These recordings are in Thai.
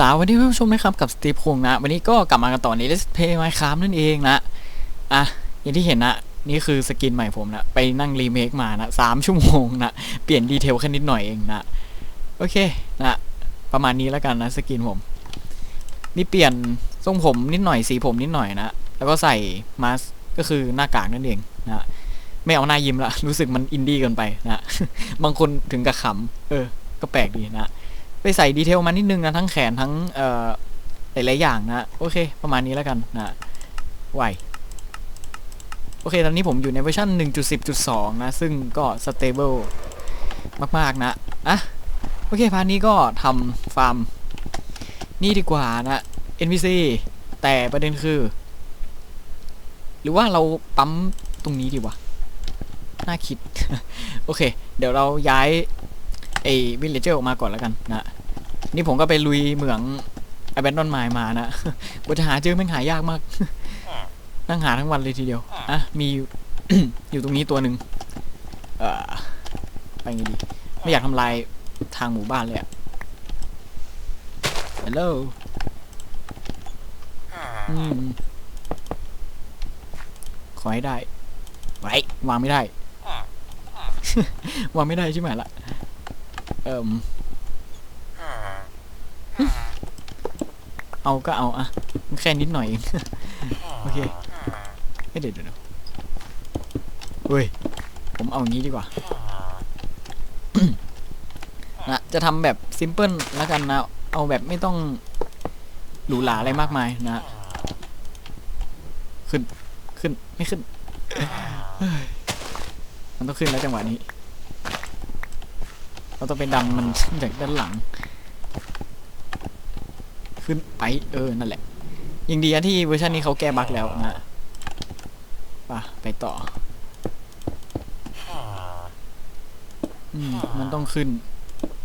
สวัสดีท่านผู้ชมนะครับกับสตีฟคงนะ วันนี้ก็กลับมากันต่อใน Let's Play Minecraft นั่นเองนะ อะ อย่างที่เห็นนะ นี่คือสกินใหม่ผมนะ ไปนั่งรีเมคมานะสามชั่วโมงนะ เปลี่ยนดีเทลแค่นิดหน่อยเองนะ โอเคนะ ประมาณนี้แล้วกันนะสกินผม นี่เปลี่ยนทรงผมนิดหน่อยสีผมนิดหน่อยนะ แล้วก็ใส่มาสก็คือหน้ากากนั่นเองนะ ไม่เอาหน้ายิ้มละ รู้สึกมันอินดี้เกินไปนะ บางคนถึงกับขำเออ ก็แปลกดีนะ ไปใส่ดีเทลมานิดนึงนะทั้งแขนทั้งเอ่อหลายๆอย่างนะโอเค ประมาณนี้แล้วกันนะไหวโอเค ตอนนี้ผมอยู่ในเวอร์ชัน1.10.2 นะ ซึ่งก็ stable มาก ๆ นะอะโอเค พาร์ทนี้ก็ทำฟาร์ม นี่ดีกว่านะ NPC แต่ประเด็นคือ หรือว่าเราปั๊มตรงนี้ดีวะ น่าคิด โอเค เดี๋ยวเราย้าย ไอ้วิลเลเจอร์ออกมาก่อนแล้วกันนะนี่ผมก็ไปลุยเหมือง Abandon Mine มานะกว่าจะหาเจอแม่งหายากมาก นั่งหาทั้งวันเลยทีเดียวอะมี อยู่ตรงนี้ตัวหนึ่งเออไปไงดี ไม่อยากทำลายทางหมู่บ้านเลยอะฮัลโหลอืมขอให้ได้ ไว้ วางไม่ได้ วางไม่ได้ใช่ไหมล่ะ เอ่มเอาก็เอาอะแค่นิดหน่อยเอง โอเคเอ้ยเดี๋ยวเดี๋ยวเดี๋ยวเฮ้ย ผมเอาอย่างนี้ดีกว่านะจะทำแบบซิมเพิลแล้วกันนะ เอาแบบไม่ต้องหรูหราอะไรมากมายนะ ขึ้น ขึ้น ไม่ขึ้นเฮ้ยมันต้องขึ้นแล้วจังหวะนี้ เราต้องไปดันมันจากด้านหลัง ขึ้นไปเออนั่นแหละยังดีนะที่เวอร์ชันนี้เขาแก้บั๊กแล้วนะไปไปต่ออืมมันต้องขึ้น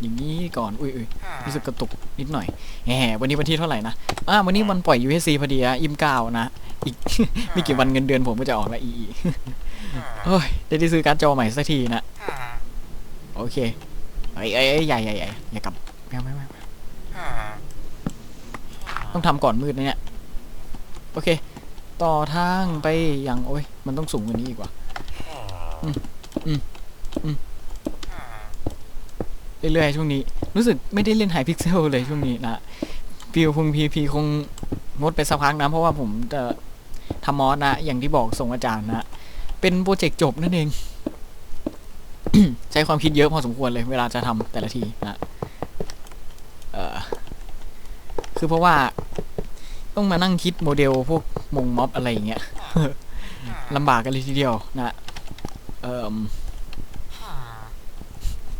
อย่างนี้ก่อน อุ้ยอุ้ยรู้สึกกระตุกนิดหน่อยแหมวันนี้วันที่เท่าไหร่นะอ่าวันนี้วันปล่อย USC พอดีอะยิมเก้านะอีกไม่กี่วันเงินเดือนผมก็จะออกล้วอีอีโอ้ยได้ที่ซื้อการ์ดจอใหม่สักทีนะ โอเค อ้ยเอ้ยเอ้ยใหญ่ใหญ่ใหญ่อย่ากลับไม่เอาไม่เอาไม่เอาต้องทำก่อนมืดนะเนี่ย โอเค ต่อทางไปยังโอ้ย มันต้องสูงกว่านี้อีกว่าอืมอืมอืมเรื่อยๆช่วงนี้ รู้สึกไม่ได้เล่นไฮพิกเซลเลยช่วงนี้นะฟิวพงพีพีคงงดไปสักพักนะ เพราะว่าผมจะทำมอสนะ อย่างที่บอกส่งอาจารย์นะ เป็นโปรเจกต์จบนั่นเอง ใช้ความคิดเยอะพอสมควรเลยเวลาจะทำแต่ละทีนะเออคือเพราะว่าต้องมานั่งคิดโมเดลพวกมงม็อบอะไรอย่างเงี้ยลำบากกันเลยทีเดียวนะเอ่ม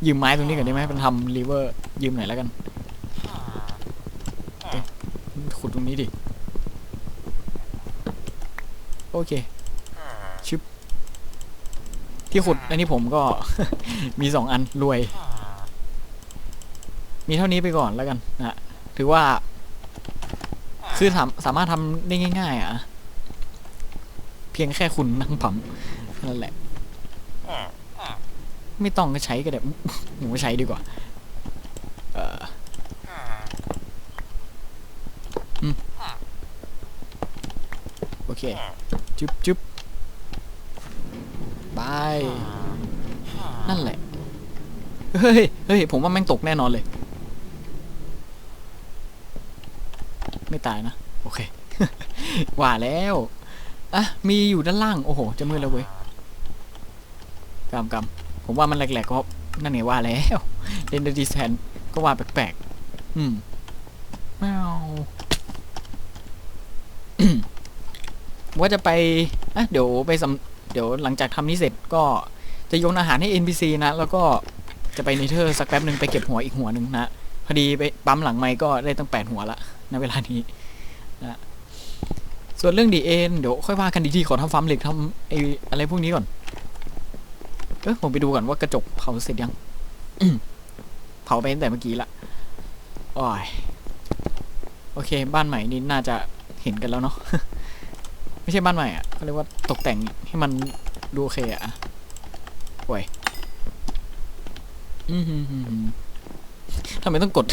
ยืมไม้ตรงนี้ก่อนได้ไหมเป็นทำรีเวอร์ ยืมหน่อยแล้วกันขุดตรงนี้ดิ โอเค ที่ขุดอันนี้ผมก็ มีสองอันรวย มีเท่านี้ไปก่อนแล้วกันนะถือว่า คือสามสามารถทำได้ง่าย ๆ อะ เพียงแค่คุณนั่งปั๊มนั่นแหละ ไม่ต้องก็ใช้ก็ได้หนูใช้ดีกว่า เออโอเค จุ๊บจุ๊บาย นั่นแหละ เฮ้ยเฮ้ยผมว่าแม่งตกแน่นอนเลย ไม่ตายนะ โอเค ว่าแล้วอะมีอยู่ด้านล่าง โอ้โห จะมืดแล้วเว้ยกำกำผมว่ามันแหลกๆก็นั่นไงว่าแล้วเรนเดอร์ดิสแทนก็ว่าแปลกๆ อืมแมวว่าจะไปอะเดี๋ยวไปสำเดี๋ยวหลังจากทำนี้เสร็จก็จะโยนอาหารให้ NPC นะ แล้วก็ จะไปเนเธอร์สักแป๊บหนึ่งไปเก็บหัวอีกหัวหนึ่งนะพอดีไปปั๊มหลังไม้ก็ได้ตั้งแปดหัวละในเวลานี้นะส่วนเรื่องดีเอ็นเดี๋ยวค่อยว่ากันดีที่ขอทำฟาร์มเหล็กทำไอ้อะไรพวกนี้ก่อนเออผมไปดูก่อนว่ากระจกเผาเสร็จยังเผาไปตั้งแต่เมื่อกี้ละโอ้ยโอเค บ้านใหม่นี่น่าจะเห็นกันแล้วเนาะไม่ใช่บ้านใหม่อะเขาเรียกว่าตกแต่งให้มันดูโอเคอะโอ้ย ทำไมต้องกด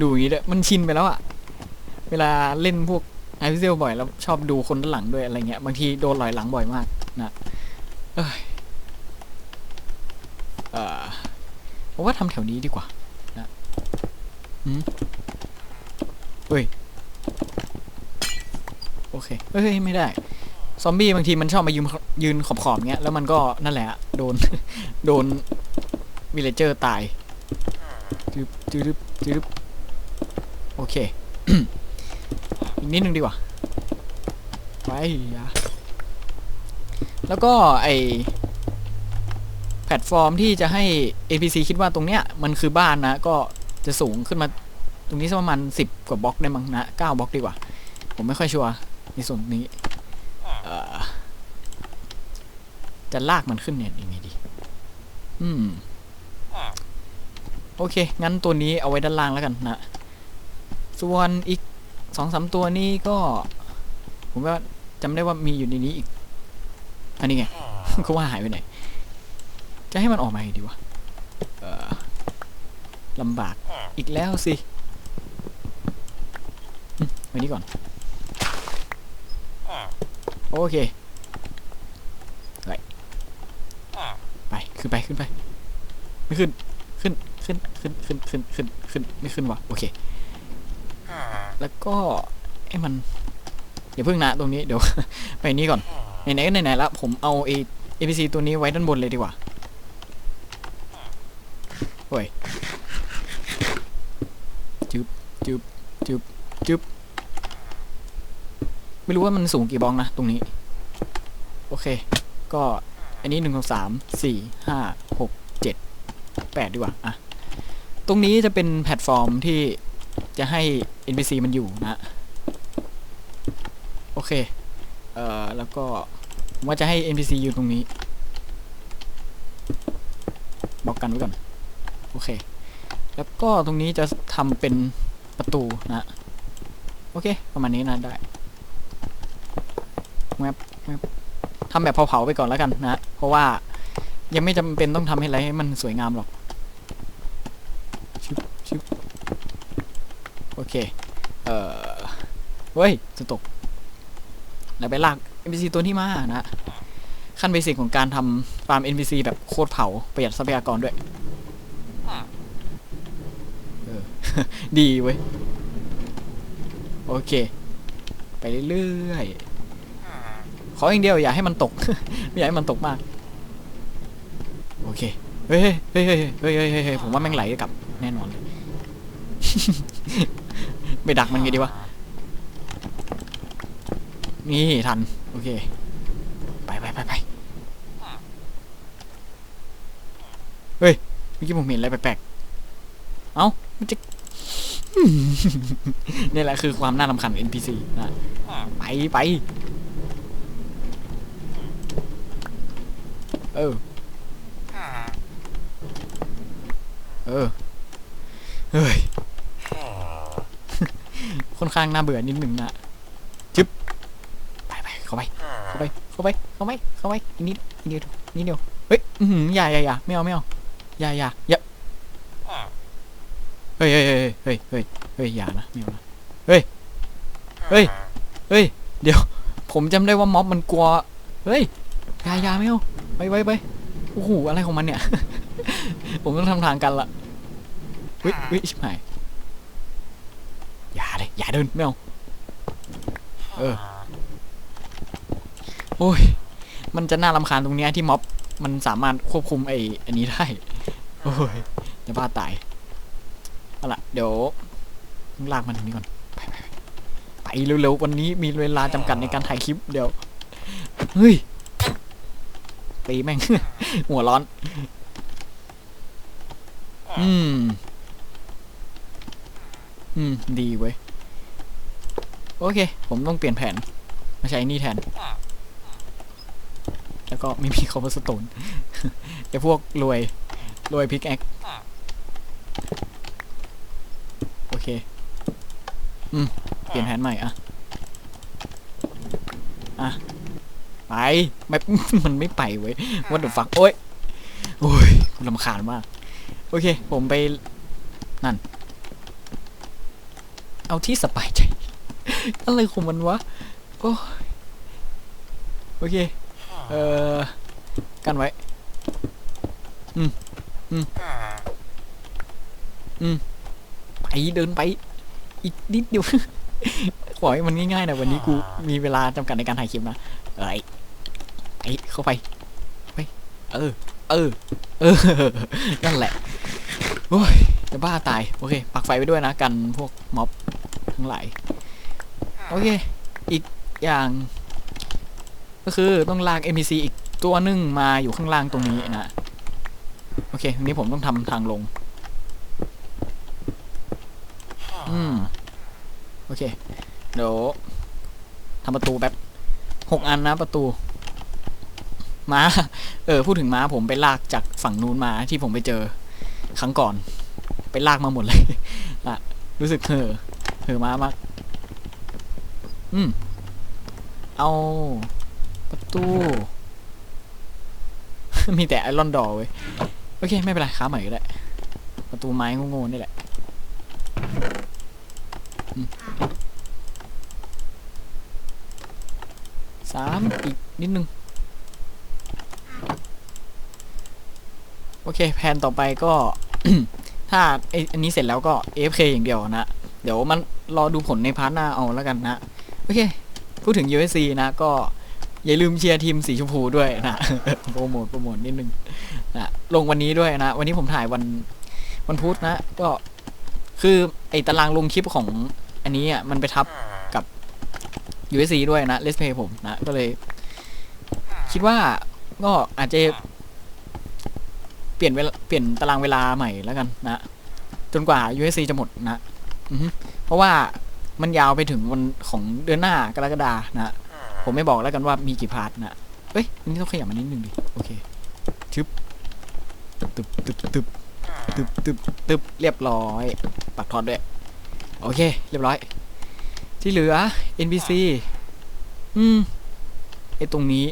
ดูอย่างนี้ด้วยมันชินไปแล้วอะเวลาเล่นพวกไอพิเซลบ่อยแล้วชอบดูคนด้านหลังด้วยอะไรเงี้ยบางทีโดนหลอยหลังบ่อยมากนะเอ้ยเออผมว่าทำแถวนี้ดีกว่านะอืมเฮ้ยโอเคเฮ้ยไม่ได้ซอมบี้บางทีมันชอบมายืนยืนขอบๆเงี้ยแล้วมันก็นั่นแหละ โดน โดน วิลเลเจอร์ตายจืบจืบจืบโอเค อีกนิดนึงดีกว่า ไปยะแล้วก็ไอแพลตฟอร์มที่จะให้ NPC คิดว่าตรงเนี้ยมันคือบ้านนะ ก็จะสูงขึ้นมาตรงนี้สักประมาณสิบกว่าบล็อกได้มั้งนะเก้าบล็อกดีกว่า ผมไม่ค่อยชัวร์ในส่วนนี้เอ่อจะลากมันขึ้นเนี่ยยังไงดี อืม โอเค งั้นตัวนี้เอาไว้ด้านล่างแล้วกันนะ ส่วนอีกสองสามตัวนี้ก็ ผมว่าจำได้ว่ามีอยู่ในนี้อีก อันนี้ไงเขาว่าหายไปไหน จะให้มันออกมาดีวะลำบากอีกแล้วสิไว้นี้ก่อน โอเค ไป ไป ขึ้นไป ขึ้นไป ไม่ขึ้น ขึ้นขึ้นขึ้นขึ้นขึ้นขึ้นไม่ขึ้นวะโอเค แล้วก็ไอ้มันอย่าเพิ่งนะตรงนี้เดี๋ยว ไปนี้ก่อนไหนๆก็ไหนๆแล้วผมเอาเอเอพีซีตัวนี้ไว้ด้านบนเลยดีกว่าโอ้ยจึบจึบจึบจึบไม่รู้ว่ามันสูงกี่บอกนะ ตรงนี้ โอเค ก็อันนี้หนึ่งสองสามสี่ห้าหกเจ็ดแปดดีกว่า อะ ตรงนี้จะเป็นแพลตฟอร์มที่จะให้ NPC มันอยู่นะโอเค เอ่อ แล้วก็ว่าจะให้ NPC อยู่ตรงนี้บอกกันไว้ก่อน โอเค แล้วก็ตรงนี้จะทำเป็นประตูนะ โอเค ประมาณนี้นะได้แมปแมปทำแบบเผาๆไปก่อนแล้วกันนะ เพราะว่ายังไม่จำเป็นต้องทำให้อะไรให้มันสวยงามหรอก ชึบชึบ โอ เค เอ่อ เฮ้ยจะตกแล้วไปลาก NPC ตัวนี้มานะ ขั้นเบสิกของการทำฟาร์ม NPC แบบโคตรเผา ประหยัดทรัพยากรด้วยเออดีเว้ย โอเค ไปเรื่อยๆ ขออย่างเดียวอย่าให้มันตก ไม่อยากให้มันตกมาก โอเค เฮ้ยเฮ้ยเฮ้ยเฮ้ยเฮ้ยเฮ้ยเฮ้ยผมว่าแม่งไหลกลับแน่นอนเลย ไปดักมันไงดีวะ นี่ทัน โอเค ไปไปไปไปเฮ้ย เมื่อกี้ผมเห็นอะไรแปลกๆ เอ้า มันจะนี่แหละคือความน่ารำคาญของ NPC นะไปไป เออ เออ เฮ้ย ค่อนข้างน่าเบื่อนิดหนึ่งนะจึ๊บไปไปเข้าไปเข้าไปเข้าไปเข้าไปเข้าไปนิดอีกนิดนิดเดียวเฮ้ยอือหืออย่าอย่าอย่าไม่เอาไม่เอาอย่าอย่าอย่าเฮ้ยเฮ้ยเฮ้ยเฮ้ยเฮ้ยเฮ้ยอย่านะไม่เอานะเฮ้ยเฮ้ยเฮ้ยเดี๋ยว ผมจำได้ว่าม็อบมันกลัวเฮ้ยอย่าอย่าไม่เอาไปไปไปโอ้โหอะไรของมันเนี่ย ผมต้องทำทางกันละเฮ้ยเฮ้ยชิบหาย อย่าเลยอย่าเดินไม่เอาเออ โอ้ย มันจะน่ารำคาญตรงเนี้ยที่ม็อบมันสามารถควบคุมไอ้อันนี้ได้ โอ้ยจะบ้าตายเอาล่ะเดี๋ยวลากมันถึงนี้ก่อนไปไปไปไปเร็วๆวันนี้มีเวลาจำกัดในการถ่ายคลิปเดี๋ยว เฮ้ยตีแม่ง หัวร้อน อืม อืม ดีเว้ย โอเค ผมต้องเปลี่ยนแผน มาใช้นี่แทน แล้วก็ไม่มีคอมสโตนแต่พวกรวย รวยพิกแอคโอเค อืม เปลี่ยนแผนใหม่อะอะไปไม่มันไม่ไปเว้ยวัดเด fuck โอ้ยโอ้ยลำคาญมาก โอเค ผมไป นั่น เอาที่สบายใจ อะไรของมันวะ โอ้โอเค เออกันไว้ อืม อืม อืม ไปเดินไป อีกนิดเดียว ขอให้มันง่ายๆนะวันนี้กูมีเวลาจำกัดในการถ่ายคลิปนะเอ้ยไปเข้าไป ไป เออ เออ เออ นั่นแหละ โอ้ยจะบ้าตาย โอเค ปักไฟไปด้วยนะ กันพวกม็อบทั้งหลาย โอเค อีกอย่าง ก็คือต้องลาก NPC อีกตัวหนึ่งมาอยู่ข้างล่างตรงนี้นะ โอเคทีนี้ผมต้องทำทางลง อืม โอเค เดี๋ยวทำประตูแบบหกอันนะประตูม้า เออ พูดถึงม้าผมไปลากจากฝั่งนู้นมาที่ผมไปเจอ ครั้งก่อน ไปลากมาหมดเลยอะรู้สึกเห่อเห่อม้ามาก อืม เอาประตู มีแต่ไอรอนดอร์เว้ย โอเค ไม่เป็นไรค้าใหม่ก็ได้ ประตูไม้โง่ๆนี่แหละสามอีกนิดนึง โอเค แผนต่อไปก็ ถ้าไออันนี้เสร็จแล้วก็ AFK อย่างเดียวนะ เดี๋ยวมันรอดูผลในพาร์ทหน้าเอาแล้วกันนะ โอเค พูดถึง USC นะ ก็อย่าลืมเชียร์ทีมสีชมพูด้วยนะโปรโมทโปรโมทนิดนึงนะลงวันนี้ด้วยนะ วันนี้ผมถ่ายวันวันพุธนะ ก็คือไอตารางลงคลิปของอันนี้อะมันไปทับกับ USC ด้วยนะ Let's Play ผมนะ ก็เลย คิดว่าก็อาจจะเปลี่ยนเวลาเปลี่ยนตารางเวลาใหม่แล้วกันนะ จนกว่า USC จะหมดนะเพราะว่า มันยาวไปถึงวันของเดือนหน้ากรกฎานะผมไม่บอกแล้วกันว่ามีกี่พาร์ทนะเอ้ยอันนี้ต้องขยับมานิดนึงดิโอเคชึบตึบตึบตึบตึบตึบตึบตึบเรียบร้อยปักทอดด้วยโอเค เรียบร้อย ที่เหลือ NPC อืมไอตรงนี้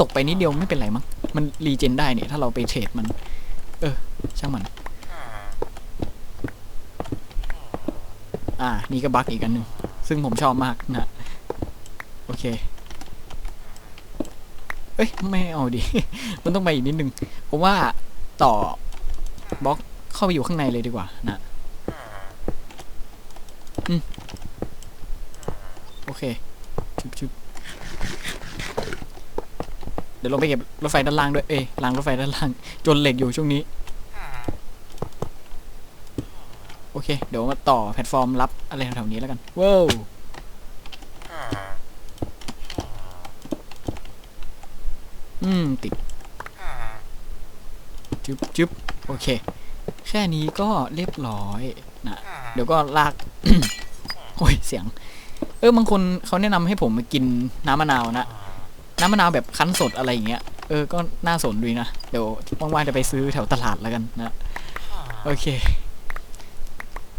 ตกไปนิดเดียวไม่เป็นไรมั้ง มันรีเจนได้เนี่ย ถ้าเราไปเทรดมัน เออ ช่างมัน อ่า นี่ก็บั๊กอีกอันหนึ่ง ซึ่งผมชอบมากนะ โอเค เอ้ย ไม่เอาดิ มันต้องไปอีกนิดนึง ผมว่าต่อบล็อกเข้าไปอยู่ข้างในเลยดีกว่านะอืมโอเคชุบชุบเดี๋ยวลงไปเก็บรถไฟด้านล่างด้วย เอ้ยรางรถไฟด้านล่าง จนเหล็กอยู่ช่วงนี้ โอ เค เดี๋ยวมาต่อแพลตฟอร์มรับอะไรแถวๆนี้แล้วกันว้าวอืม ติดจึ๊บจึ๊บโอเค แค่นี้ก็เรียบร้อยนะเดี๋ยวก็ลาก โอ้ย เสียง เออบางคนเขาแนะนำให้ผมมากินน้ำมะนาวนะ น้ำมะนาวแบบคั้นสดอะไรอย่างเงี้ย เออ ก็น่าสนดีนะ เดี๋ยวว่างๆจะไปซื้อแถวตลาดแล้วกันนะ โอเค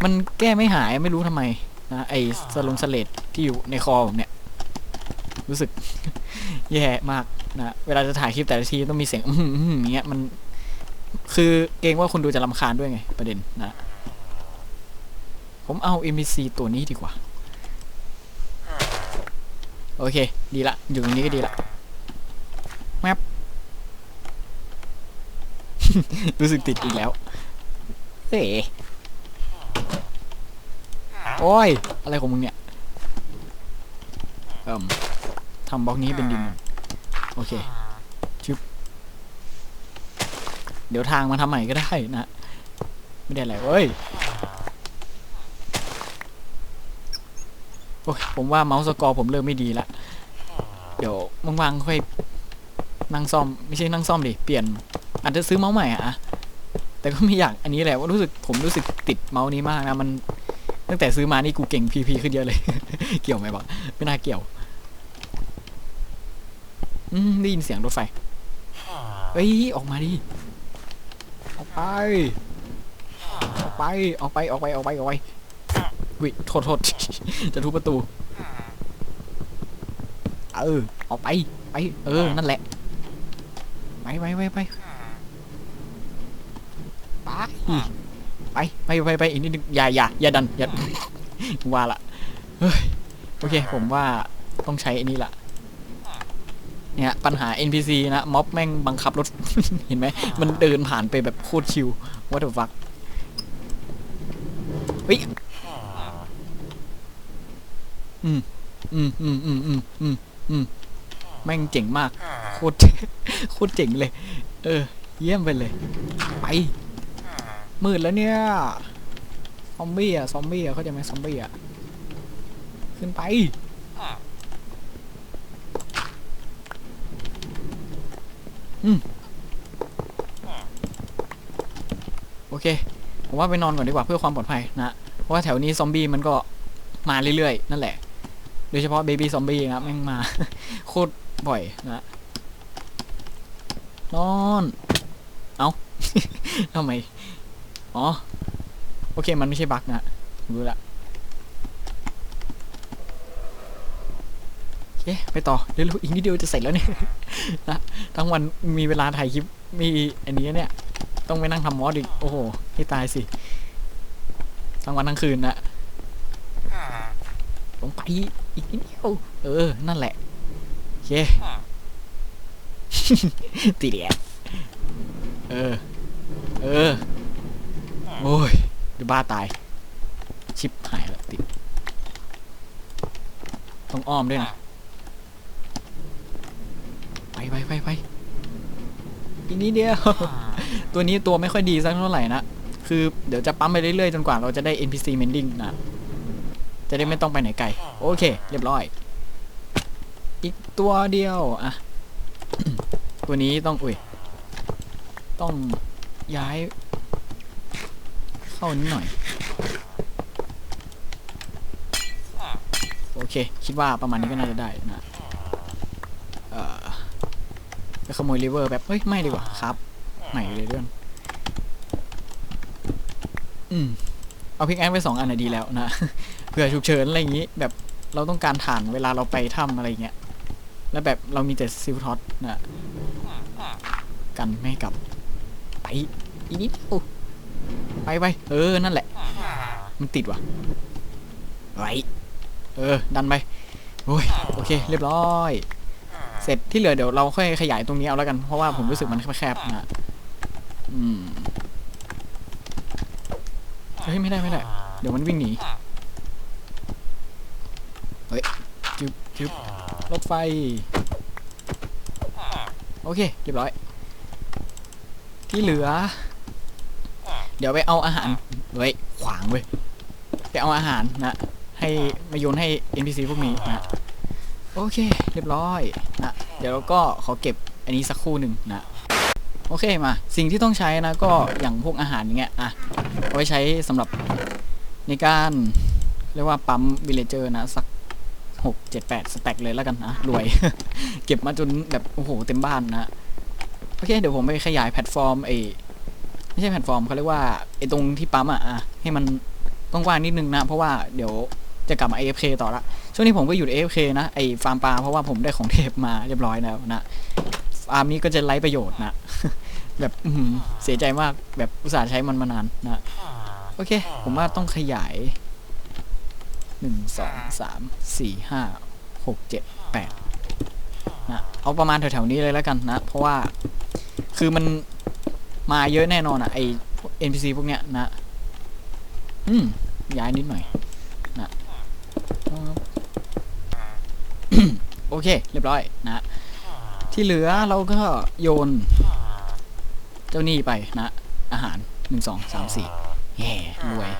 มันแก้ไม่หายไม่รู้ทำไมนะไอสลงสเลดที่อยู่ในคอผมเนี่ย รู้สึก แย่มากนะเวลาจะถ่ายคลิปแต่ละทีต้องมีเสียงอื้อหือย่างเงี้ยมัน คือเกรงว่าคนดูจะรำคาญด้วยไง ประเด็นนะ ผมเอา NPC ตัวนี้ดีกว่า โอเค ดีละ อยู่ตรงนี้ก็ดีละแมปรู้สึกติดอีกแล้วเฮ้ โอ้ย อะไรของมึงเนี่ย เอิ่มทำบล็อกนี้เป็นดิน โอเคชึบเดี๋ยวทางมาทำใหม่ก็ได้นะ ไม่ได้อะไรเว้ย โอ้ย ผมว่าเมาส์สกอร์ผมเริ่มไม่ดีละ เดี๋ยวว่างๆค่อยนั่งซ่อม ไม่ใช่นั่งซ่อมดิ เปลี่ยน อาจจะซื้อเมาส์ใหม่อะแต่ก็ไม่อยากอันนี้แหละว่ารู้สึกผมรู้สึกติดเมาส์นี้มากนะ มัน ตั้งแต่ซื้อมานี่กูเก่งพีพีขึ้นเยอะเลย เกี่ยวไหมบอกไม่น่าเกี่ยว อืมได้ยินเสียงรถไฟเฮ้ยออกมาดิออกไป ออกไปออกไปออกไปออกไปออกไปวิโทษโทษจะทุบประตู เออออกไปไปเออ นั่นแหละ ไปไปไปไปไป ไปไปไปไปอีกนิดนึงอย่าอย่าอย่าดันอย่าว่าละเฮ้ยโอเค ผมว่าต้องใช้อันนี้ละเนี่ยปัญหา NPC นะม็อบแม่งบังคับรถ เห็นไหมมันเดินผ่านไปแบบโคตรชิว what the fuck เฮ้ยอืมอืมอืมอืมอืมอืมอืมแม่งเจ๋งมาก โคตรโคตรเจ๋งเลย เออ เยี่ยมไปเลย ไป มืดแล้วเนี่ยซอมบี้อะซอมบี้อะเขาใจไหมซอมบี้อะขึ้นไปอืมโอเค ผมว่าไปนอนก่อนดีกว่าเพื่อความปลอดภัยนะเพราะว่าแถวนี้ซอมบี้มันก็มาเรื่อยๆ นั่นแหละ โดยเฉพาะเบบี้ซอมบี้ครับแม่งมา โคตรบ่อยนะนอน เอาทำไม อ๋อ โอเค มันไม่ใช่บั๊กนะรู้ละโอเคไปต่อเร็วๆอีกนิดเดียวจะเสร็จแล้วเนี่ยนะทั้งวันมีเวลาถ่ายคลิปมีอันนี้เนี่ย ต้องไปนั่งทำมอสอีก โอ้โห ให้ตายสิ ทั้งวันทั้งคืนนะลงไปอีกนิดเดียวเออ นั่นแหละโอเคตีเดียเออ เออ โอ้ยเดูบ้าตาย ชิปหายแล้วติด ต้องอ้อมด้วยนะ ไปไปไปไปอีกนิดเดียว ตัวนี้ตัวไม่ค่อยดีสักเท่าไหร่นะ คือเดี๋ยวจะปั๊มไปเรื่อยๆ จนกว่าเราจะได้ NPC mending นะ จะได้ไม่ต้องไปไหนไกล โอเค เรียบร้อย อีกตัวเดียว อะ ตัวนี้ต้อง อุ้ย ต้องย้าย เข้านิดหน่อย โอเค คิดว่าประมาณนี้ก็น่าจะได้นะเอ่อไปขโมยริเวอร์แบบเฮ้ย ไม่ดีกว่าครับใหม่เลยเรื่อง อืม เอาพิกแอคไปสองอันน่ะดีแล้วนะ เผื่อฉุกเฉินอะไรอย่างนี้ แบบเราต้องการฐานเวลาเราไปถ้ำอะไรอย่างเงี้ย แล้วแบบเรามีแต่ซิลท็อตนะ กันไม่ให้กลับ ไปอีกนิดเดียว ไปไปเออ นั่นแหละ มันติดว่ะไว้เออ ดันไปโอ้ยโอเค เรียบร้อย เสร็จที่เหลือเดี๋ยวเราค่อยขยายตรงนี้เอาแล้วกัน เพราะว่าผมรู้สึกมันแคบๆนะอืมเฮ้ยไม่ได้ไม่ได้ เดี๋ยวมันวิ่งหนี เฮ้ยจึ๊บจึ๊บรถไฟ โอเค เรียบร้อย ที่เหลือ เดี๋ยวไปเอาอาหารเฮ้ขวางเว้ยไปเอาอาหารนะ ให้มาโยนให้ NPC พวกนี้นะโอเค เรียบร้อยนะเดี๋ยวเราก็ขอเก็บอันนี้สักคู่หนึ่งนะโอเคมา สิ่งที่ต้องใช้นะก็อย่างพวกอาหารอย่างเงี้ยอะเอาไว้ใช้สำหรับในการเรียกว่าปั๊มวิลเลเจอร์นะสักหกเจ็ดแปดสแต็กเลยแล้วกันนะรวย เก็บมาจนแบบโอ้โหเต็มบ้านนะโอเคเดี๋ยวผมไปขยายแพลตฟอร์มไอ ไม่ใช่แพลตฟอร์มเขาเรียกว่าไอตรงที่ปั๊มอะให้มันกว้างๆนิดนึงนะ เพราะว่าเดี๋ยวจะกลับมา AFK ต่อละ ช่วงนี้ผมก็อยู่ AFK นะไอฟาร์มปลาเพราะว่าผมได้ของเทพมาเรียบร้อยแล้วนะฟาร์มนี้ก็จะไร้ประโยชน์นะ แบบเสียใจมากแบบอุตส่าห์ใช้มันมานานนะโอเค ผมว่าต้องขยายหนึ่งสองสามสี่ห้าหกเจ็ดแปดนะเอาประมาณแถวๆนี้เลยแล้วกันนะ เพราะว่าคือมัน มาเยอะแน่นอนอะไอพวก NPC พวกเนี้ยนะอืมย้ายนิดหน่อยนะโอเค เรียบร้อยนะ ที่เหลือเราก็โยน เจ้านี่ไปนะ อาหารหนึ่งสองสามสี่แย่รวย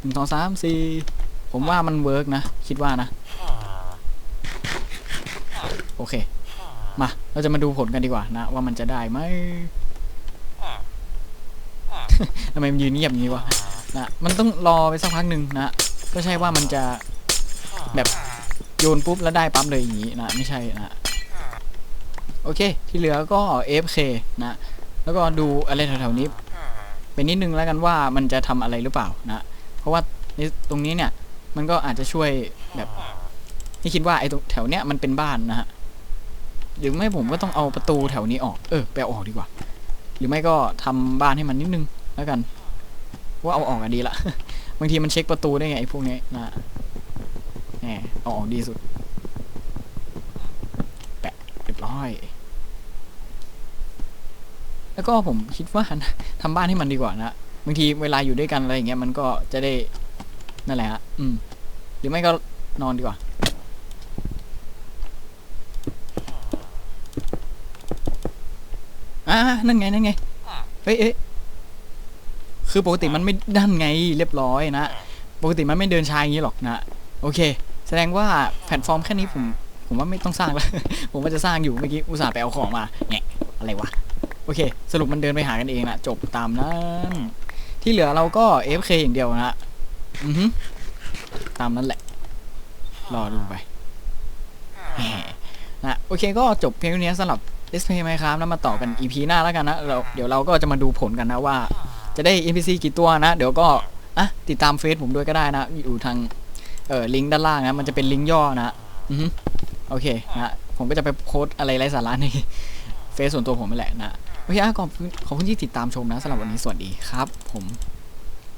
หนึ่งสองสามสี่ผมว่ามันเวิร์กนะ คิดว่านะ โอเค มา เราจะมาดูผลกันดีกว่านะ ว่ามันจะได้ไหม ทำไมมันยืนเงียบอย่างนี้วะนะมันต้องรอไปสักพักหนึ่งนะก็ใช่ว่ามันจะแบบโยนปุ๊บแล้วได้ปั๊บเลยอย่างนี้นะไม่ใช่นะโอเค ที่เหลือก็ AFK นะแล้วก็ดูอะไรแถวๆนี้เป็นนิดนึงแล้วกันว่ามันจะทำอะไรหรือเปล่านะเพราะว่าตรงนี้เนี่ยมันก็อาจจะช่วยแบบให้คิดว่าไอ้ตรงแถวเนี้ยมันเป็นบ้านนะฮะหรือไม่ผมก็ต้องเอาประตูแถวนี้ออก เออไปออกดีกว่า หรือไม่ก็ทำบ้านให้มันนิดนึง แล้วกัน ว่าเอาออกอะดีละ บางทีมันเช็คประตูได้ไงไอ้พวกนี้นะแหมเอาออกดีสุด แปะเรียบร้อย แล้วก็ผมคิดว่านะทำบ้านให้มันดีกว่านะบางทีเวลาอยู่ด้วยกันอะไรอย่างเงี้ยมันก็จะได้นั่นแหละฮะอืม หรือไม่ก็นอนดีกว่าอ่านั่นไง นั่นไงเอ้ยเอ้ย คือปกติมันไม่ด้านไงเรียบร้อยนะ ปกติมันไม่เดินชายอย่างนี้หรอกนะ โอเค แสดงว่าแพลตฟอร์มแค่นี้ผม ผมว่าไม่ต้องสร้างแล้ว ผมว่าจะสร้างอยู่เมื่อกี้อุตส่าห์ไปเอาของมาแงะอะไรวะ โอเค สรุปมันเดินไปหากันเองนะจบตามนั้นที่เหลือเราก็ AFK อย่างเดียวนะอือฮึตามนั้นแหละ รอดูไปนะโอเคก็จบเพียงเท่านี้สำหรับ Let's Play Minecraft นะมาต่อกัน EP หน้าแล้วกันนะเราเดี๋ยวเราก็จะมาดูผลกันนะว่า จะได้ NPC กี่ตัวนะ เดี๋ยวก็อะติดตามเฟซผมด้วยก็ได้นะ อยู่ทางเอ่อลิงก์ด้านล่างนะ มันจะเป็นลิงก์ย่อนะอือโอเคนะผมก็จะไปโค้ดอะไรไร้สาระในเฟซส่วนตัวผมไปแหละนะโอเคอะขอบคุณขอบคุณที่ติดตามชมนะสำหรับวันนี้สวัสดีครับ ผม